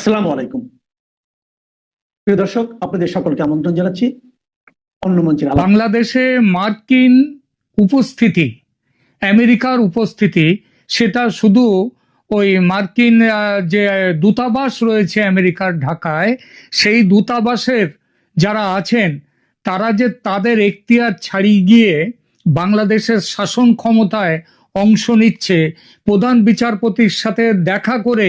আসসালামু আলাইকুম। প্রিয় দর্শক, আপনাদের সকলকে আমন্ত্রণ জানাচ্ছি অন্য মঞ্চের বাংলাদেশে মার্কিন উপস্থিতি, আমেরিকার উপস্থিতি, সেটা শুধু ওই মার্কিন যে দূতাবাস রয়েছে আমেরিকার ঢাকায়, সেই দূতাবাসের যারা আছেন, তারা যে তাদের এখতিয়ার ছাড়িয়ে গিয়ে বাংলাদেশের শাসন ক্ষমতায় অংশ নিচ্ছে, প্রধান বিচারপতির সাথে দেখা করে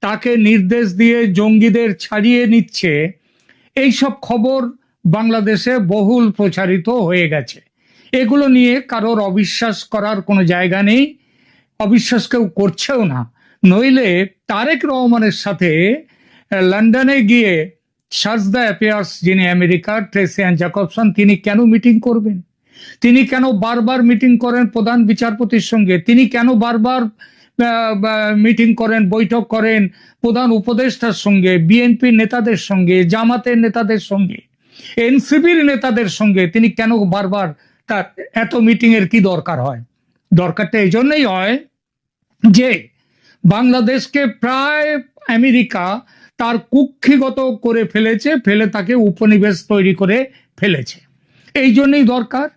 তাকে নির্দেশ দিয়ে জঙ্গিদের ছাড়িয়ে নিচ্ছে। এইসব খবর বাংলাদেশে বহুল প্রচারিত হয়ে গেছে। এগুলো নিয়ে কারোর অবিশ্বাস করার কোনো জায়গা নেই। অবিশ্বাস কেউ করছেও না। নইলে তারেক রহমানের সাথে লন্ডনে গিয়ে সার্চ দ্য অ্যাফেয়ার্স, যিনি আমেরিকার ট্রেসিয়ান জ্যাকবসন, তিনি কেন মিটিং করবেন? তিনি কেন বারবার মিটিং করেন প্রধান বিচারপতির সঙ্গে? তিনি কেন বারবার মিটিং করেন, বৈঠক করেন প্রধান উপদেষ্টার সঙ্গে বিএনপি নেতাদের সঙ্গে, জামাতের নেতাদের সঙ্গে এনসিপির নেতাদের সঙ্গে তিনি কেন বারবার তার এত মিটিং এর কি দরকার হয়? দরকারটা এই জন্যই হয় যে বাংলাদেশকে প্রায় আমেরিকা তার কুক্ষিগত করে ফেলেছে, ফেলে তাকে উপনিবেশ তৈরি করে ফেলেছে। এই জন্যই দরকার,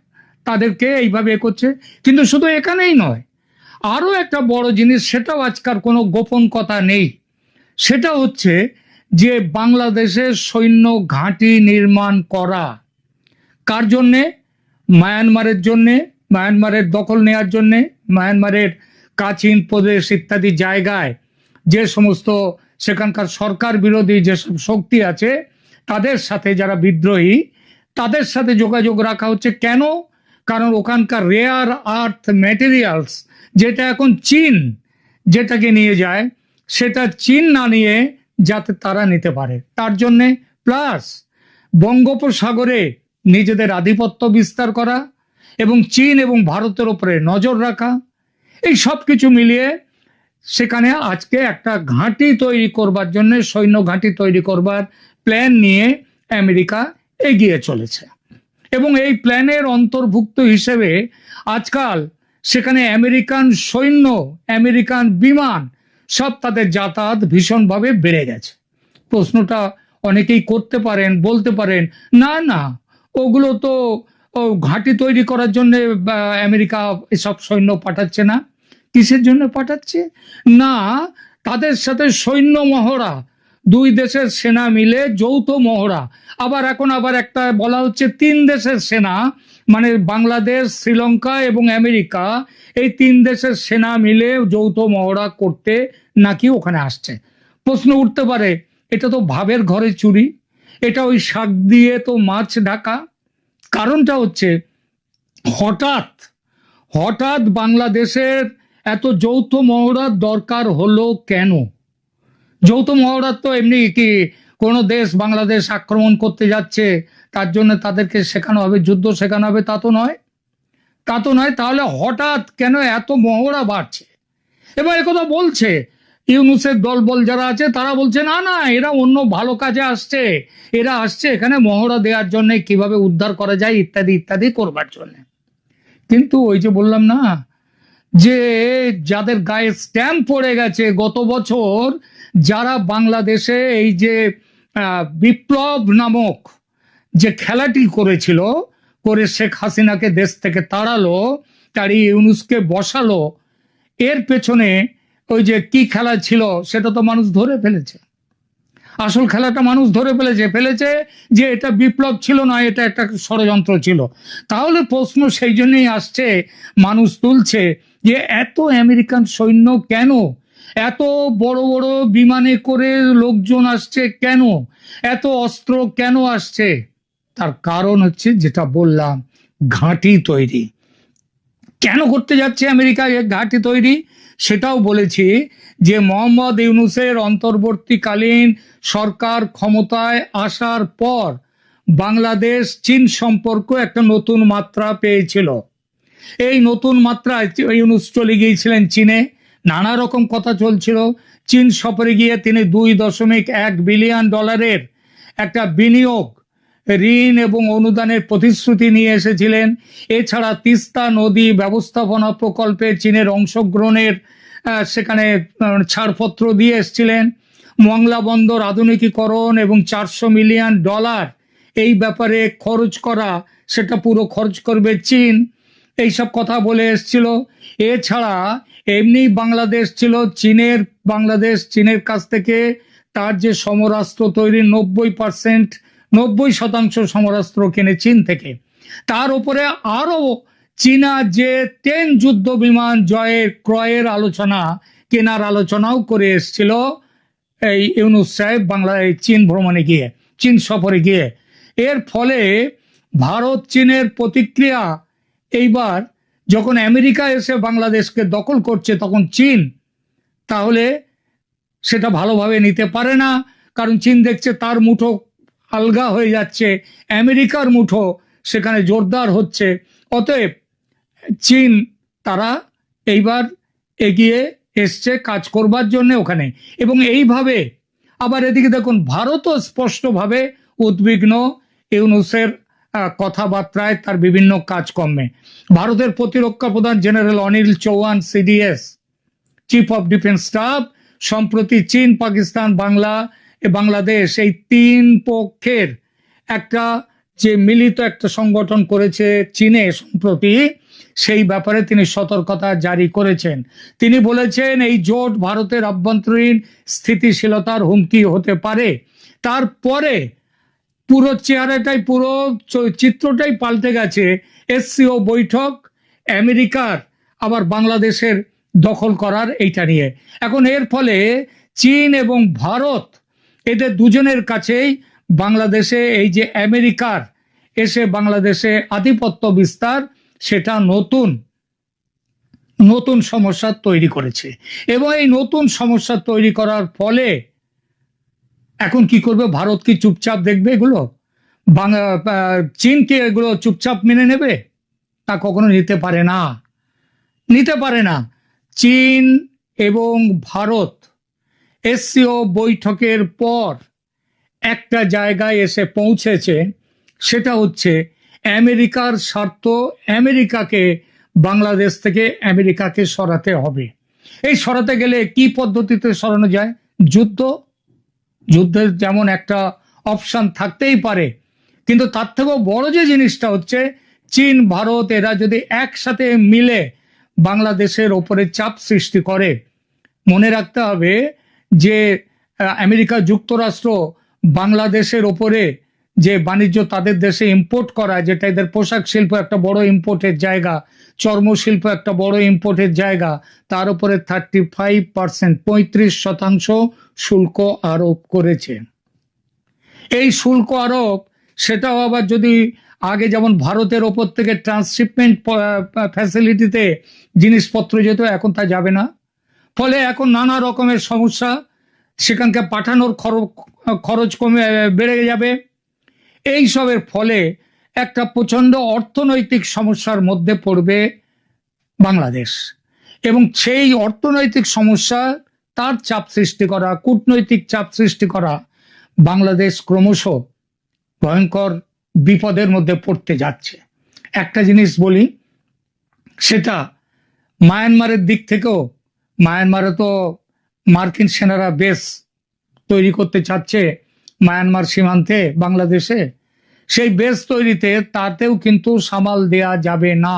তাদেরকে এইভাবে করছে। কিন্তু শুধু এখানেই নয় আরও একটা বড় জিনিস, সেটাও আজকাল কোনো গোপন কথা নেই। সেটা হচ্ছে যে বাংলাদেশের সৈন্য ঘাঁটি নির্মাণ করা কার জন্যে? মায়ানমারের জন্যে, মায়ানমারের দখল নেওয়ার জন্যে, মায়ানমারের কাচিন প্রদেশ ইত্যাদি জায়গায় যে সমস্ত সেখানকার সরকার বিরোধী যেসব শক্তি আছে, তাদের সাথে যারা বিদ্রোহী, তাদের সাথে যোগাযোগ রাখা হচ্ছে। কেন? কারণ ওখানকার রেয়ার আর্থ ম্যাটেরিয়ালস যেটা এখন চীন যেটাকে নিয়ে যায়, সেটা চীন না নিয়ে যাতে তারা নিতে পারে। তার জন্যে প্লাস বঙ্গোপসাগরে নিজেদের আধিপত্য বিস্তার করা এবং চীন এবং ভারতের ওপরে নজর রাখা, এই সব কিছু মিলিয়ে সেখানে আজকে একটা ঘাঁটি তৈরি করবার জন্য, সৈন্য ঘাঁটি তৈরি করবার প্ল্যান নিয়ে আমেরিকা এগিয়ে চলেছে। এবং এই প্ল্যানের অন্তর্ভুক্ত হিসেবে আজকাল সেখানে আমেরিকান সৈন্য, আমেরিকান বিমান সব তাদের যাতায়াত ভীষণভাবে বেড়ে গেছে। প্রশ্নটা অনেকেই করতে পারেন, বলতে পারেন, না না, ওগুলো তো ঘাঁটি তৈরি করার জন্য আমেরিকা এসব সৈন্য পাঠাচ্ছে না। কিসের জন্য পাঠাচ্ছে? না, তাদের সাথে সৈন্য মহড়া দুই দেশের সেনা মিলে যৌথ মহড়া। আবার এখন আবার একটা বলা হচ্ছে তিন দেশের সেনা মানে বাংলাদেশ, শ্রীলঙ্কা এবং আমেরিকা, এই তিন দেশের সেনা মিলে যৌথ মহড়া করতে নাকি ওখানে আসছে। প্রশ্ন উঠতে পারে, এটা তো ভাবের ঘরে চুরি, এটা ওই শাক দিয়ে তো মাছ ঢাকা। কারণটা হচ্ছে, হঠাৎ হঠাৎ বাংলাদেশের এত যৌথ মহড়ার দরকার হলো কেন? যৌথ মহড়ার তো এমনি কি কোনো দেশ বাংলাদেশ আক্রমণ করতে যাচ্ছে, তার জন্য তাদেরকে শেখানো হবে, যুদ্ধ শেখানো হবে, তা তো নয়। তা তো নয়, তাহলে হঠাৎ কেন এত মহড়া বাড়ছে? এবার একথা বলছে ইউনুসের দলবল যারা আছে, তারা বলছে, না না, এরা অন্য ভালো কাজে আসছে। এরা আসছে এখানে মহড়া দেওয়ার জন্য, কীভাবে উদ্ধার করা যায়, ইত্যাদি ইত্যাদি করবার জন্য। কিন্তু ওই যে বললাম না যে যাদের গায়ে স্ট্যাম্প পড়ে গেছে গত বছর, যারা বাংলাদেশে এই যে বিপ্লব নামক যে খেলাটি করেছিল, করে শেখ হাসিনাকে দেশ থেকে তাড়ালো তাড়িয়ে ইউনুসকে বসালো, এর পেছনে ওই যে কি খেলা ছিল সেটা তো মানুষ ধরে ফেলেছে। আসল খেলাটা মানুষ ধরে ফেলেছে ফেলেছে যে এটা বিপ্লব ছিল না, এটা একটা ষড়যন্ত্র ছিল। তাহলে প্রশ্ন সেই জন্যই আসছে, মানুষ তুলছে যে এত আমেরিকান সৈন্য কেন? এত বড় বড় বিমানে করে লোকজন আসছে কেন? এত অস্ত্র কেন আসছে? তার কারণ হচ্ছে যেটা বললাম, ঘাঁটি তৈরি। কেন করতে যাচ্ছে আমেরিকা ঘাঁটি তৈরি? সেটাও বলেছি যে মোহাম্মদ ইউনুসের অন্তর্বর্তীকালীন সরকার ক্ষমতায় আসার পর বাংলাদেশ চীন সম্পর্ক একটা নতুন মাত্রা পেয়েছিল। এই নতুন মাত্রায় ইউনুস চলে গিয়েছিলেন চীনে। নানা রকম কথা চলছিল। চীন সফরে গিয়ে তিনি দুই দশমিক এক বিলিয়ন ডলারের একটা বিনিয়োগ, ঋণ এবং অনুদানের প্রতিশ্রুতি নিয়ে এসেছিলেন। এছাড়া তিস্তা নদী ব্যবস্থাপনা প্রকল্পে চীনের অংশগ্রহণের সেখানে ছাড়পত্র দিয়ে এসেছিলেন। মংলা বন্দর আধুনিকীকরণ এবং চারশো মিলিয়ন ডলার এই ব্যাপারে খরচ করা, সেটা পুরো খরচ করবে চীন। এইসব কথা বলে এসছিল। এছাড়া এমনি বাংলাদেশ ছিল, চীনের বাংলাদেশ, চীনের কাছ থেকে তার যে সমরাস্ত্র তৈরি, নব্বই পার্সেন্ট, নব্বই শতাংশ সমরাস্ত্র কেনে চীন থেকে। তার উপরে আরও চীনা যে তেন যুদ্ধ বিমান জয়ের, ক্রয়ের আলোচনা, কেনার আলোচনাও করে এসছিল এই ইউনুস সাহেব বাংলায় চীন ভ্রমণে গিয়ে, চীন সফরে গিয়ে। এর ফলে ভারত চীনের প্রতিক্রিয়া এইবার যখন আমেরিকা এসে বাংলাদেশকে দখল করছে, তখন চীন তাহলে সেটা ভালোভাবে নিতে পারে না। কারণ চীন দেখছে তার মুঠো আলগা হয়ে যাচ্ছে, আমেরিকার মুঠো সেখানে জোরদার হচ্ছে। অতএব চীন তারা এইবার এগিয়ে এসছে কাজ করবার জন্য ওখানে। এবং এইভাবে আবার এদিকে দেখুন, ভারতও স্পষ্টভাবে উদ্বিগ্ন ইউনুসের কথাবার্তায় তার বিভিন্ন কাজকর্মে। ভারতের প্রতিরক্ষা প্রধান general Anil Chauhan CDS chief of defence staff সম্প্রতি চীন, পাকিস্তান, বাংলা বাংলাদেশ এই তিন পক্ষের একটা যে মিলিত একটা সংগঠন করেছে চীনে সম্প্রতি, সেই ব্যাপারে তিনি সতর্কতা জারি করেছেন। তিনি বলেছেন, এই জোট ভারতের আভ্যন্তরীণ স্থিতিশীলতার হুমকি হতে পারে। তারপরে পুরো চেহারাটাই, পুরো চিত্রটাই পাল্টে গেছে। এসসিও বৈঠক, আমেরিকার, আবার বাংলাদেশের দখল করার এইটা নিয়ে। এখন এর ফলে চীন এবং ভারত, এদের দুজনের কাছেই বাংলাদেশে এই যে আমেরিকার এসে বাংলাদেশে আধিপত্য বিস্তার, সেটা নতুন নতুন সমস্যা তৈরি করেছে। এবং এই নতুন সমস্যা তৈরি করার ফলে এখন কি করবে? ভারত কি চুপচাপ দেখবে এগুলো? বাংলা চীন কি এগুলো চুপচাপ মেনে নেবে? তা কখনো নিতে পারে না। নিতে পারে না। চীন এবং ভারত এসসিও বৈঠকের পর একটা জায়গায় এসে পৌঁছেছে। সেটা হচ্ছে আমেরিকার স্বার্থ আমেরিকাকে বাংলাদেশ থেকে আমেরিকাকে সরাতে হবে। এই সরাতে গেলে কি পদ্ধতিতে সরানো যায়? যুদ্ধ যুদ্ধের যেমন একটা অপশান থাকতেই পারে, কিন্তু তার থেকেও বড় যে জিনিসটা হচ্ছে, চীন, ভারত এরা যদি একসাথে মিলে বাংলাদেশের ওপরে চাপ সৃষ্টি করে, মনে রাখতে হবে যে আমেরিকা যুক্তরাষ্ট্র বাংলাদেশের ওপরে যে বাণিজ্য তাদের দেশে ইম্পোর্ট করা, যেটা এদের পোশাক শিল্প একটা বড় ইম্পোর্টের জায়গা চর্মশিল্প একটা বড় ইম্পোর্টের জায়গা, তার উপরে থার্টি ফাইভ পার্সেন্ট পঁয়ত্রিশ শতাংশ শুল্ক আরোপ করেছে। এই শুল্ক আরোপ, সেটাও আবার যদি আগে যেমন ভারতের ওপর থেকে ট্রান্সশিপমেন্ট ফ্যাসিলিটিতে জিনিসপত্র যেত, এখন তা যাবে না। ফলে এখন নানা রকমের সমস্যা, সেখানকে পাঠানোর খরচ খরচ কমে, বেড়ে যাবে। এই সবের ফলে একটা প্রচণ্ড অর্থনৈতিক সমস্যার মধ্যে পড়বে বাংলাদেশ। এবং সেই অর্থনৈতিক সমস্যা তার চাপ সৃষ্টি করা, কূটনৈতিক চাপ সৃষ্টি করা বাংলাদেশ ক্রমশ ভয়ঙ্কর বিপদের মধ্যে পড়তে যাচ্ছে। একটা জিনিস বলি, সেটা মায়ানমারের দিক থেকেও, মায়ানমারে তো মার্কিন সেনারা বেশ তৈরি করতে চাচ্ছে মায়ানমার সীমান্তে বাংলাদেশে সেই বেস তৈরিতে তাতেও কিন্তু সামাল দেয়া যাবে না।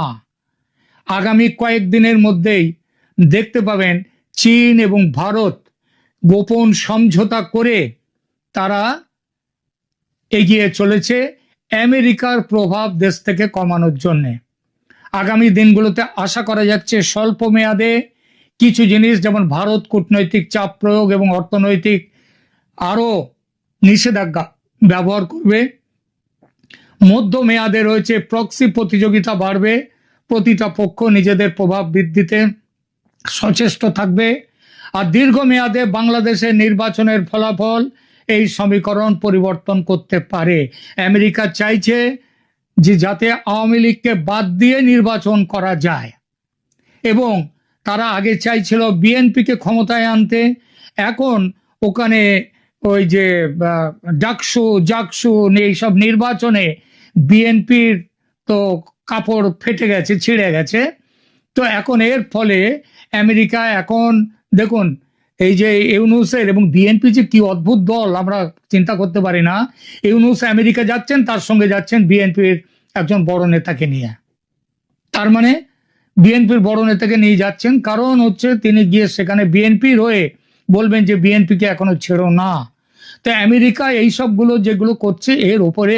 আগামী কয়েকদিনের মধ্যেই দেখতে পাবেন চীন এবং ভারত গোপন সমঝোতা করে তারা এগিয়ে চলেছে আমেরিকার প্রভাব দেশ থেকে কমানোর জন্যে। আগামী দিনগুলোতে আশা করা যাচ্ছে স্বল্প মেয়াদে কিছু জিনিস, যেমন ভারত কূটনৈতিক চাপ প্রয়োগ এবং অর্থনৈতিক আরও নিষেধাজ্ঞা ব্যবহার করবে। মধ্য মেয়াদে রয়েছে প্রক্সি প্রতিযোগিতা বাড়বে, প্রতিটা পক্ষ নিজেদের প্রভাব বৃদ্ধিতে সচেষ্ট থাকবে। আর দীর্ঘমেয়াদে বাংলাদেশের নির্বাচনের ফলাফল এই সমীকরণ পরিবর্তন করতে পারে। আমেরিকা চাইছে যে যাতে আওয়ামী লীগকে বাদ দিয়ে নির্বাচন করা যায়। এবং তারা আগে চাইছিল বিএনপিকে ক্ষমতায় আনতে। এখন ওখানে ওই যে ডাকসু, জাকসু, এইসব নির্বাচনে বিএনপির তো কাপড় ফেটে গেছে, ছিঁড়ে গেছে। তো এখন এর ফলে আমেরিকা এখন, দেখুন, এই যে ইউনুসের এবং বিএনপি যে কি অদ্ভুত দল, আমরা চিন্তা করতে পারি না। ইউনুস আমেরিকা যাচ্ছেন, তার সঙ্গে যাচ্ছেন বিএনপির একজন বড় নেতাকে নিয়ে। তার মানে বিএনপির বড় নেতাকে নিয়ে যাচ্ছেন, কারণ হচ্ছে তিনি গিয়ে সেখানে বিএনপির হয়ে বলবেন যে বিএনপিকে এখনও ছেড়ো না। তো আমেরিকা এই সবগুলো যেগুলো করছে, এর উপরে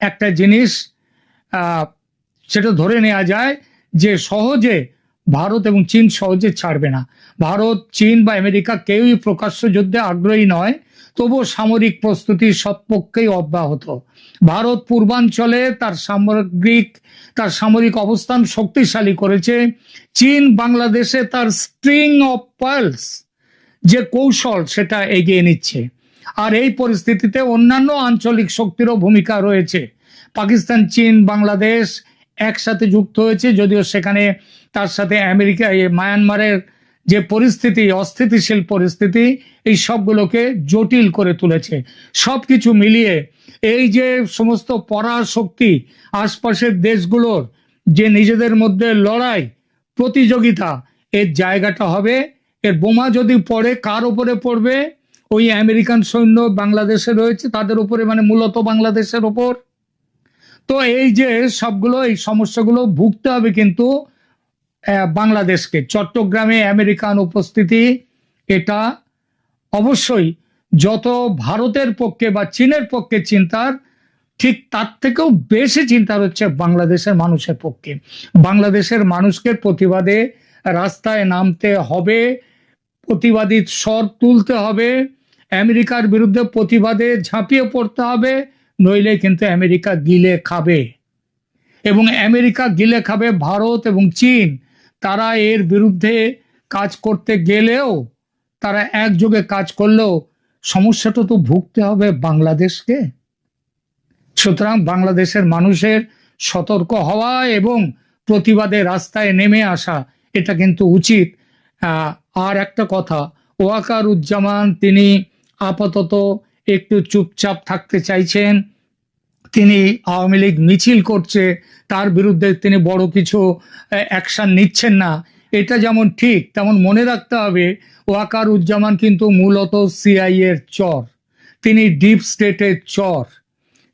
একটা জিনিস সেটা ধরে নেওয়া যায় যে সহজে ভারত এবং চীন সহজে ছাড়বে না। ভারত, চীন বা আমেরিকা কেউই প্রকাশ্য যুদ্ধে আগ্রহী নয়, তবুও সামরিক প্রস্তুতি সৎপক্ষেই অব্যাহত। ভারত পূর্বাঞ্চলে তার সামগ্রিক, তার সামরিক অবস্থান শক্তিশালী করেছে। চীন বাংলাদেশে তার স্ট্রিং অফ পার্লস যে কৌশল সেটা এগিয়ে নিচ্ছে। আর এই পরিস্থিতিতে অন্যান্য আঞ্চলিক শক্তিরও ভূমিকা রয়েছে। পাকিস্তান, চীন, বাংলাদেশ একসাথে যুক্ত হয়েছে, যদিও সেখানে তার সাথে আমেরিকা মায়ানমারের যে পরিস্থিতি, অস্থিতিশীল পরিস্থিতি, এই সবগুলোকে জটিল করে তুলেছে। সব কিছু মিলিয়ে এই যে সমস্ত পরাশক্তি আশপাশের দেশগুলোর যে নিজেদের মধ্যে লড়াই, প্রতিযোগিতা, এর জায়গাটা হবে, এর বোমা যদি পড়ে, কার উপরে পড়বে? ওই আমেরিকান সৈন্য বাংলাদেশে রয়েছে, তাদের উপরে মানে মূলত বাংলাদেশের ওপর তো এই যে সবগুলো, এই সমস্যাগুলো ভুগতে হবে কিন্তু বাংলাদেশকে। চট্টগ্রামে আমেরিকান উপস্থিতি, এটা অবশ্যই যত ভারতের পক্ষে বা চীনের পক্ষে চিন্তার, ঠিক তার থেকেও বেশি চিন্তার হচ্ছে বাংলাদেশের মানুষের পক্ষে। বাংলাদেশের মানুষকে প্রতিবাদে রাস্তায় নামতে হবে, প্রতিবাদী স্বর তুলতে হবে আমেরিকার বিরুদ্ধে প্রতিবাদে ঝাঁপিয়ে পড়তে হবে, নইলে কিন্তু আমেরিকা গিলে খাবে। এবং আমেরিকা গিলে খাবে ভারত এবং চীন। তারা এর বিরুদ্ধে কাজ করতে গেলেও, তারা একযোগে কাজ করলেও সমস্যাটা তো ভুগতে হবে বাংলাদেশকে। সুতরাং বাংলাদেশের মানুষের সতর্ক হওয়া এবং প্রতিবাদে রাস্তায় নেমে আসা, এটা কিন্তু উচিত। আর একটা কথা ওয়াকার উজ্জামান তিনি আপাতত একটু চুপচাপ থাকতে চাইছেন। তিনি আওয়ামী লীগ মিছিল করছে, তার বিরুদ্ধে তিনি বড় কিছু অ্যাকশন নিচ্ছেন না। এটা যেমন ঠিক, তেমন মনে রাখতে হবে ওয়াকার উজ্জামান কিন্তু মূলত সিআই এর চর। তিনি ডিপ স্টেটের চর।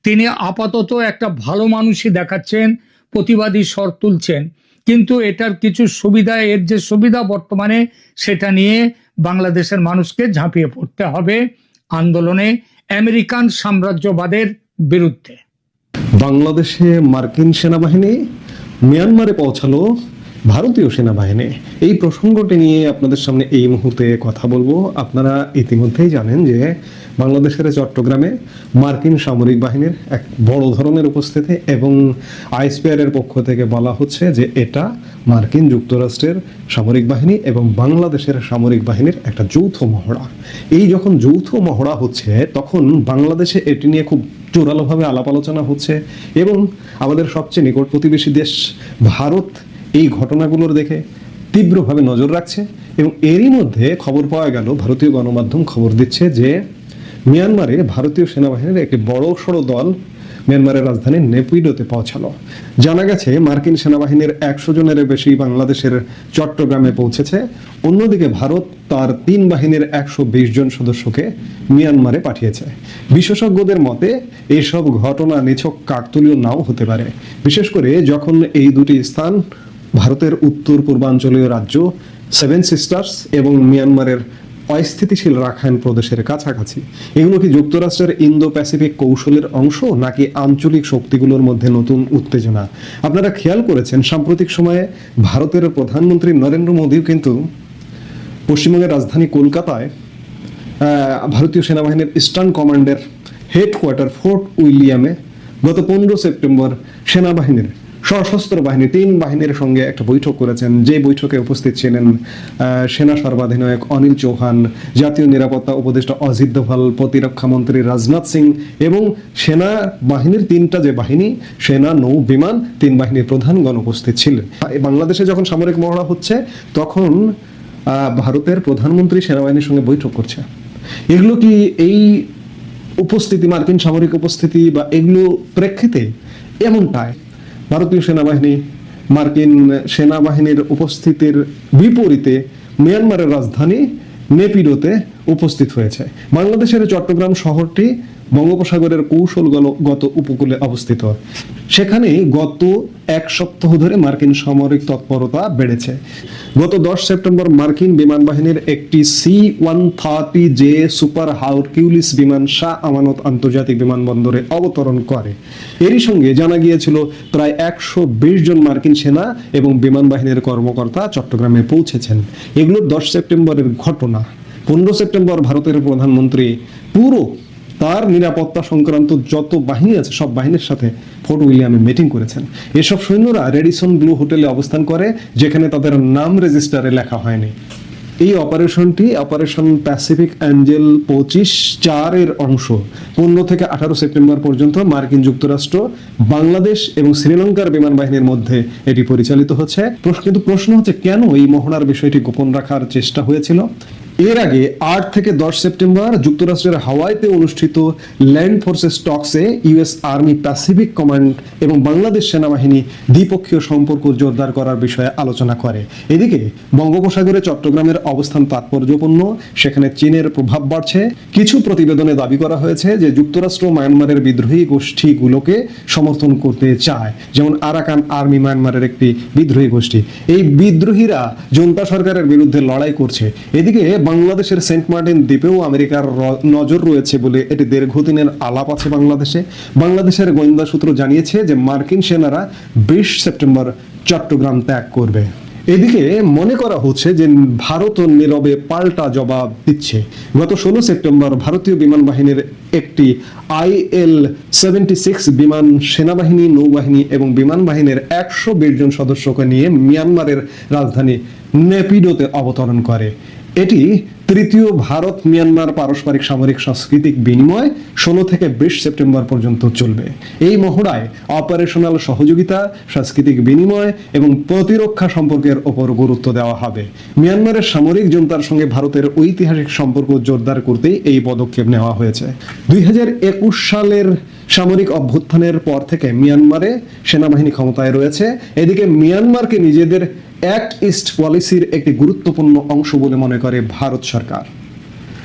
তিনি আপাতত একটা ভালো মানুষই দেখাচ্ছেন, প্রতিবাদী স্বর তুলছেন। কিন্তু এটার কিছু সুবিধা, এর যে সুবিধা বর্তমানে, সেটা নিয়ে বাংলাদেশের মানুষকে ঝাঁপিয়ে পড়তে হবে আন্দোলনে আমেরিকান সাম্রাজ্যবাদের বিরুদ্ধে। বাংলাদেশে মার্কিন সেনাবাহিনী, মিয়ানমারে পৌঁছালো ভারতীয় সেনাবাহিনী। এই প্রসঙ্গটি নিয়ে আপনাদের সামনে এই মুহূর্তে কথা বলব। আপনারা ইতিমধ্যেই জানেন যে বাংলাদেশের চট্টগ্রামে মার্কিন সামরিক বাহিনীর এক বড় ধরনের উপস্থিতি এবং আইসপিআরের পক্ষ থেকে বলা হচ্ছে যে এটা মার্কিন যুক্তরাষ্ট্রের সামরিক বাহিনী এবং বাংলাদেশের সামরিক বাহিনীর একটা যৌথ মহড়া। এই যখন যৌথ মহড়া হচ্ছে, তখন বাংলাদেশে এটি নিয়ে খুব জোরালোভাবে আলাপ আলোচনা হচ্ছে এবং আমাদের সবচেয়ে নিকট প্রতিবেশী দেশ ভারত এই ঘটনাগুলোর দেখে তীব্রভাবে নজর রাখছে এবং এরই মধ্যে খবর পাওয়া গেল, ভারতীয় গণমাধ্যম খবর দিচ্ছে যে মিয়ানমারে ভারতীয় সেনাবাহিনীর একটি বড় সড়ো দল মিয়ানমারের রাজধানী নেপিডোতে পৌঁছালো। জানা গেছে, মার্কিন সেনাবাহিনীর একশো জনের বেশি বাংলাদেশের চট্টগ্রামে পৌঁছেছে। অন্যদিকে ভারত তার তিন বাহিনীর একশো বিশ জন সদস্যকে মিয়ানমারে পাঠিয়েছে। বিশেষজ্ঞদের মতে এইসব ঘটনা নিছক কাকতলীয় নাও হতে পারে। বিশেষ করে যখন এই দুটি স্থান ভারতের উত্তর পূর্বাঞ্চলীয় রাজ্য, সেভেন সিস্টার্স এবং মিয়ানমারের অস্থিতিশীল রাখাইন প্রদেশের কাছাকাছি। এগুলো কি যুক্তরাষ্ট্রের ইন্দো প্যাসিফিক কৌশলের অংশ, নাকি আঞ্চলিক শক্তিগুলোর মধ্যে নতুন উত্তেজনা? আপনারা খেয়াল করেছেন, সাম্প্রতিক সময়ে ভারতের প্রধানমন্ত্রী নরেন্দ্র মোদীও কিন্তু পশ্চিমবঙ্গের রাজধানী কলকাতায় ভারতীয় সেনাবাহিনীর ইস্টার্ন কমান্ডের হেডকোয়ার্টার ফোর্ট উইলিয়ামে গত পনেরো সেপ্টেম্বর সেনাবাহিনীর সশস্ত্র বাহিনী, তিন বাহিনীর সঙ্গে একটা বৈঠক করেছেন। যে বৈঠকে উপস্থিত ছিলেন সেনা সর্বাধিনায়ক অনিল চৌহান, জাতীয় নিরাপত্তা উপদেষ্টা অজিত দোভাল, প্রতিরক্ষা মন্ত্রী রাজনাথ সিং এবং সেনা বাহিনীর তিনটা যে বাহিনী, সেনা, নৌ, বিমান, তিন বাহিনীর প্রধানগণ উপস্থিত ছিলেন। বাংলাদেশে যখন সামরিক মহড়া হচ্ছে, তখন ভারতের প্রধানমন্ত্রী সেনাবাহিনীর সঙ্গে বৈঠক করছে। এগুলো কি এই উপস্থিতি, মার্কিন সামরিক উপস্থিতি বা এগুলো প্রেক্ষিতে এমনটাই? ভারতীয় সেনাবাহিনী মার্কিন সেনাবাহিনীর উপস্থিতির বিপরীতে মিয়ানমারের রাজধানী নেপিডোতে উপস্থিত হয়েছে। বাংলাদেশের চট্টগ্রাম শহরটি বঙ্গোপসাগরের কৌশলগত উপকূলে অবস্থিত। সেখানে গত এক সপ্তাহ ধরে মার্কিন সামরিক তৎপরতা বেড়েছে। গত দশ সেপ্টেম্বর মার্কিন বিমান বাহিনীর একটি C one thirty J super Hercules বিমান শাহ আমানত আন্তর্জাতিক বিমানবন্দরে অবতরণ করে। এরই সঙ্গে জানা গিয়েছিল, প্রায় একশো বিশ জন মার্কিন সেনা এবং বিমান বাহিনীর কর্মকর্তা চট্টগ্রামে পৌঁছেছেন। এগুলো দশ সেপ্টেম্বরের ঘটনা। পনেরো সেপ্টেম্বর ভারতের প্রধানমন্ত্রী পুরো তার নিরাপত্তা সংক্রান্ত যত বাহিনী আছে, সব বাহিনীর সাথে ফোর্ট উইলিয়ামে মিটিং করেছেন। এসব সৈন্যরা রেডিসন ব্লু হোটেলে অবস্থান করে, যেখানে তাদের নাম রেজিস্টারে লেখা হয়নি। এই অপারেশনটি অপারেশন প্যাসিফিক অ্যাঞ্জেল পঁচিশ চারের অংশ। পনেরো থেকে আঠারো সেপ্টেম্বর পর্যন্ত মার্কিন যুক্তরাষ্ট্র, বাংলাদেশ এবং শ্রীলঙ্কার বিমান বাহিনীর মধ্যে এটি পরিচালিত হচ্ছে। কিন্তু প্রশ্ন হচ্ছে, কেন এই মহড়ার বিষয়টি গোপন রাখার চেষ্টা হয়েছিল? এর আগে আট থেকে দশ সেপ্টেম্বর যুক্তরাষ্ট্রের হাওয়াইতে অনুষ্ঠিত ল্যান্ড ফোর্সেস টক্সে ইউএস আর্মি প্যাসিফিক কমান্ড এবং বাংলাদেশ সেনাবাহিনী দ্বিপক্ষীয় সম্পর্ক জোরদার করার বিষয়ে আলোচনা করে। এদিকে বঙ্গোপসাগরে চট্টগ্রামের অবস্থান তাৎপর্যপূর্ণ, সেখানে চীনের প্রভাব বাড়ছে। কিছু প্রতিবেদনে দাবি করা হয়েছে যে যুক্তরাষ্ট্র মায়ানমারের বিদ্রোহী গোষ্ঠীগুলোকে সমর্থন করতে চায়, যেমন আরাকান আর্মি মায়ানমারের একটি বিদ্রোহী গোষ্ঠী। এই বিদ্রোহীরা জনতা সরকারের বিরুদ্ধে লড়াই করছে। এদিকে বাংলাদেশের সেন্ট মার্টিন দ্বীপেও আমেরিকার নজর রয়েছে বলে এটি দীর্ঘদিনের আলাপ আছে বাংলাদেশে। বাংলাদেশের গোয়েন্দা সূত্র জানিয়েছে যে মার্কিন সেনারা বিশ সেপ্টেম্বর চট্টগ্রাম ত্যাগ করবে। এদিকে মনে করা হচ্ছে যে ভারত নীরবে পাল্টা জবাব দিচ্ছে। গত ষোলো সেপ্টেম্বর ভারতীয় বিমান বাহিনীর একটি আইএল সেভেন্টি সিক্স বিমান সেনাবাহিনী, নৌবাহিনী এবং বিমান বাহিনীর একশো বিশ জন সদস্যকে নিয়ে মিয়ানমারের রাজধানী নেপিডোতে অবতরণ করে। এটি তৃতীয় ভারত মিয়ানমার পারস্পরিক সামরিক সাংস্কৃতিক বিনিময় ষোলো থেকে বিশ সেপ্টেম্বর পর্যন্ত চলবে। এই মহড়ায় অপারেশনাল সহযোগিতা, সাংস্কৃতিক বিনিময় এবং প্রতিরক্ষা সম্পর্কের ওপর গুরুত্ব দেওয়া হবে। মিয়ানমারের সামরিক জনতার সঙ্গে ভারতের ঐতিহাসিক সম্পর্ক জোরদার করতেই এই পদক্ষেপ নেওয়া হয়েছে। দুই হাজার একুশ সালের সামরিক অভ্যুত্থানের পর থেকে মিয়ানমারে সেনাবাহিনী ক্ষমতায় রয়েছে। এদিকে মিয়ানমারকে নিজেদের অ্যাক্ট ইস্ট পলিসির একটি গুরুত্বপূর্ণ অংশ বলে মনে করে ভারত সরকার।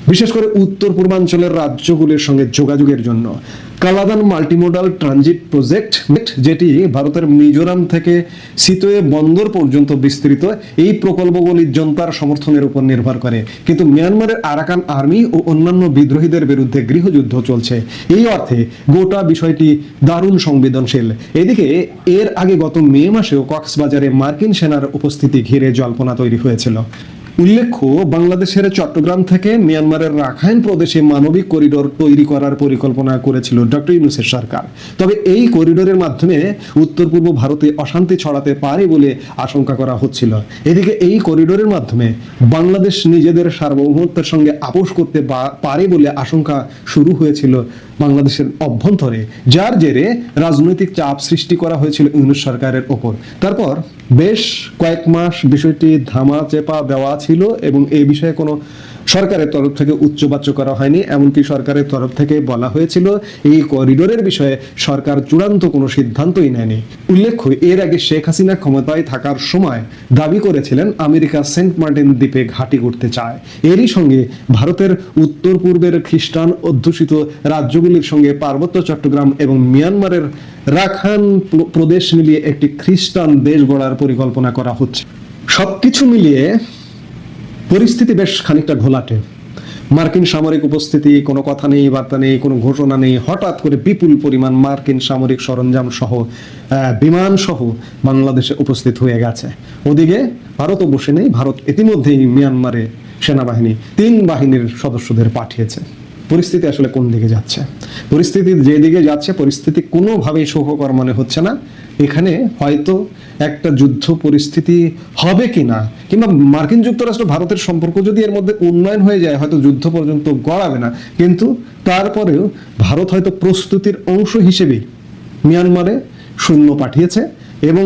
বিশেষ করে উত্তর পূর্বাঞ্চলের রাজ্যগুলির সঙ্গে যোগাযোগের জন্য। কালাদান মাল্টিমোডাল ট্রানজিট প্রজেক্ট যেটি ভারতের মিজোরাম থেকে সিতোয়ে বন্দর পর্যন্ত বিস্তৃত, এই প্রকল্পগুলি জনতার সমর্থনের উপর নির্ভর করে। কিন্তু মিয়ানমারের আরাকান আর্মি ও অন্যান্য বিদ্রোহীদের বিরুদ্ধে গৃহযুদ্ধ চলছে। এই অর্থে গোটা বিষয়টি দারুণ সংবেদনশীল। এদিকে, এর আগে গত মে মাসেও কক্সবাজারে মার্কিন সেনার উপস্থিতি ঘিরে জল্পনা তৈরি হয়েছিল। উল্লেখ্য, বাংলাদেশের চট্টগ্রাম থেকে মিয়ানমারের রাখাইন প্রদেশে মানবিক করিডোর তৈরি করার পরিকল্পনা করেছিল ডক্টর ইউনুসের সরকার। তবে এই করিডোরের মাধ্যমে উত্তর পূর্ব ভারতে অশান্তি ছড়াতে পারে বলে আশঙ্কা করা হচ্ছিল। এদিকে এই করিডোরের মাধ্যমে বাংলাদেশ নিজেদের সার্বভৌমত্বের সঙ্গে আপোষ করতে পারে বলে আশঙ্কা শুরু হয়েছিল বাংলাদেশের অভ্যন্তরে, যার জেরে রাজনৈতিক চাপ সৃষ্টি করা হয়েছিল ইউনুস সরকারের ওপর। তারপর বেশ কয়েক মাস বিষয়টি ধামা, চেপা, দেওয়া ছিল এবং এই বিষয়ে কোনো সরকারের তরফ থেকে উচ্চবাচ্য করা হয়নি। এমনকি সরকারের তরফ থেকে বলা হয়েছিল, এই করিডোরের বিষয়ে সরকার চূড়ান্ত কোনো সিদ্ধান্তই নেয়নি। উল্লেখ্য, এর আগে শেখ হাসিনা ক্ষমতায় থাকার সময় দাবি করেছিলেন, আমেরিকা সেন্ট মার্টিন দ্বীপে ঘাঁটি করতে চায়। এরই সঙ্গে ভারতের উত্তর পূর্বের খ্রিস্টান অধ্যুষিত রাজ্যগুলির সঙ্গে পার্বত্য চট্টগ্রাম এবং মিয়ানমারের রাখান প্রদেশ মিলিয়ে একটি খ্রিস্টান দেশ গড়ার পরিকল্পনা করা হচ্ছে। সবকিছু মিলিয়ে পরিস্থিতি বেশ খানিকটা ঘোলাটে। মার্কিন সামরিক উপস্থিতি, কোনো কথা নেই, বার্তা নেই, কোনো ঘোষণা নেই। হঠাৎ করে বিপুল পরিমাণ মার্কিন সামরিক সরঞ্জাম সহ বিমান সহ বাংলাদেশে উপস্থিত হয়ে গেছে। ওদিকে ভারতও বসে নেই। ভারত ইতিমধ্যেই মিয়ানমারে সেনাবাহিনী, তিন বাহিনীর সদস্যদের পাঠিয়েছে। পরিস্থিতি আসলে কোন দিকে যাচ্ছে? পরিস্থিতি যেদিকে যাচ্ছে, পরিস্থিতি কোনোভাবেই সুখকর মনে হচ্ছে না। এখানে হয়তো একটা যুদ্ধ পরিস্থিতি হবে কিনা, কিংবা মার্কিন যুক্তরাষ্ট্র, ভারতের সম্পর্ক যদি এর মধ্যে উন্নয়ন হয়ে যায়, হয়তো যুদ্ধ পর্যন্ত গড়াবে না। কিন্তু তারপরেও ভারত হয়তো প্রস্তুতির অংশ হিসেবেই মিয়ানমারে সৈন্য পাঠিয়েছে এবং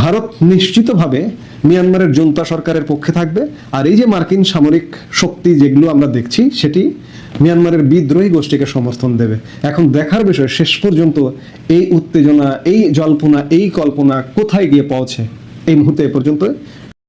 ভারত নিশ্চিতভাবে মিয়ানমারের জনতা সরকারের পক্ষে থাকবে। আর এই যে মার্কিন সামরিক শক্তি যেগুলো আমরা দেখছি, সেটি মিয়ানমারের বিদ্রোহী গোষ্ঠীকে সমর্থন দেবে। এখন দেখার বিষয়, শেষ পর্যন্ত এই উত্তেজনা, এই জল্পনা, এই কল্পনা কোথায় গিয়ে পৌঁছে? এই মুহূর্তে এ পর্যন্ত